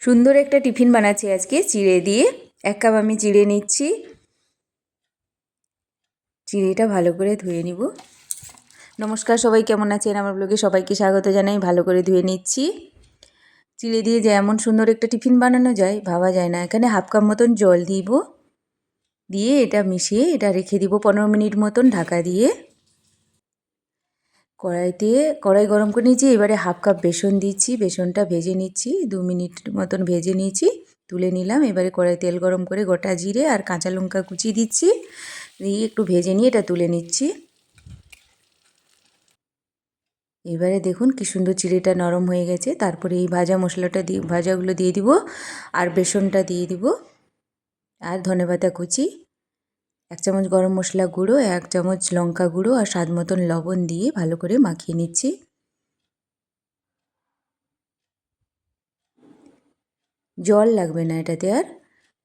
সুন্দর একটা টিফিন বানাচ্ছি আজকে চিড়ে দিয়ে। এক কাপ আমি চিড়ে নিচ্ছি। চিড়েটা ভালো করে ধুয়ে নিব। নমস্কার সবাই, কেমন আছেন? আমার ব্লগে সবাইকে স্বাগত জানাই, ভালো করে ধুয়ে নিচ্ছি। চিড়ে দিয়ে যেমন সুন্দর একটা টিফিন বানানো যায়, ভাবা যায় না। এখানে হাফ কাপ মতন জল দিব। দিয়ে এটা মিশিয়ে এটা রেখে দিব পনেরো মিনিট মতন ঢাকা দিয়ে। কড়াইতে কড়াই গরম করে নিয়েছি, এবারে হাফ কাপ বেসন দিচ্ছি, বেসনটা ভেজে নিচ্ছি, দু মিনিট মতন ভেজে নিয়েছি, তুলে নিলাম, এবারে কড়াই তেল গরম করে গোটা জিরে আর কাঁচা লঙ্কা কুচি দিচ্ছি, দিয়ে একটু ভেজে নিয়ে এটা তুলে নিচ্ছি। এবারে দেখুন কি সুন্দর চিড়েটা নরম হয়ে গেছে, তারপরে এই ভাজা মশলাটা দিয়ে ভাজাগুলো দিয়ে দিব, আর বেসনটা দিয়ে দিব, আর ধনেপাতা কুচি। এক চামচ গরম মশলা গুঁড়ো, এক চামচ লঙ্কা গুঁড়ো আর স্বাদ মতন লবণ দিয়ে ভালো করে মাখিয়ে নিচ্ছি। জল লাগবে না এটাতে আর।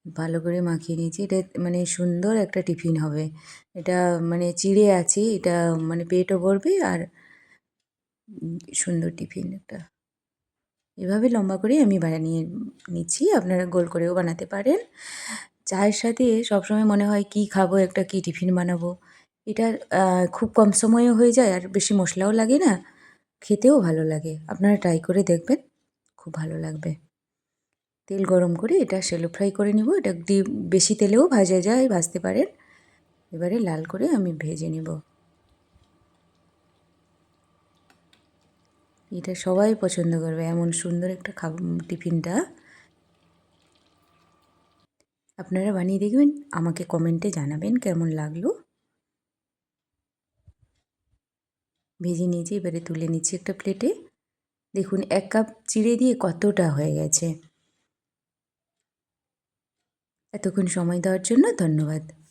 ভালো করে মাখিয়ে নিয়েছি। এটা মানে সুন্দর একটা টিফিন হবে। এটা মানে চিড়ে আছে, এটা মানে পেটও ভরবে আর সুন্দর টিফিন একটা। এভাবে লম্বা করে আমি বানিয়ে নিচ্ছি। আপনারা গোল করেও বানাতে পারেন। চায়ের সাথে সবসময় মনে হয় কি খাব, একটা কি টিফিন বানাবো। এটা খুব কম সময়েও হয়ে যায় আর বেশি মশলাও লাগে না। খেতেও ভালো লাগে। আপনারা ট্রাই করে দেখবেন। খুব ভালো লাগবে। তেল গরম করে এটা শ্যালো ফ্রাই করে নিব। এটা দিয়ে বেশি তেলেও ভাজা যায়, ভাজতে পারেন। এবারে লাল করে আমি ভেজে নিব। এটা সবাই পছন্দ করবে। এমন সুন্দর একটা খাব, টিফিনটা। আপনারা বানিয়ে দেখবেন, আমাকে কমেন্টে জানাবেন কেমন লাগল। ভেজে নিয়েছি, এবারে তুলে নিচ্ছি একটা প্লেটে। দেখুন, এক কাপ চিড়ে দিয়ে কতটা হয়ে গেছে। এতক্ষণ সময় দেওয়ার জন্য ধন্যবাদ।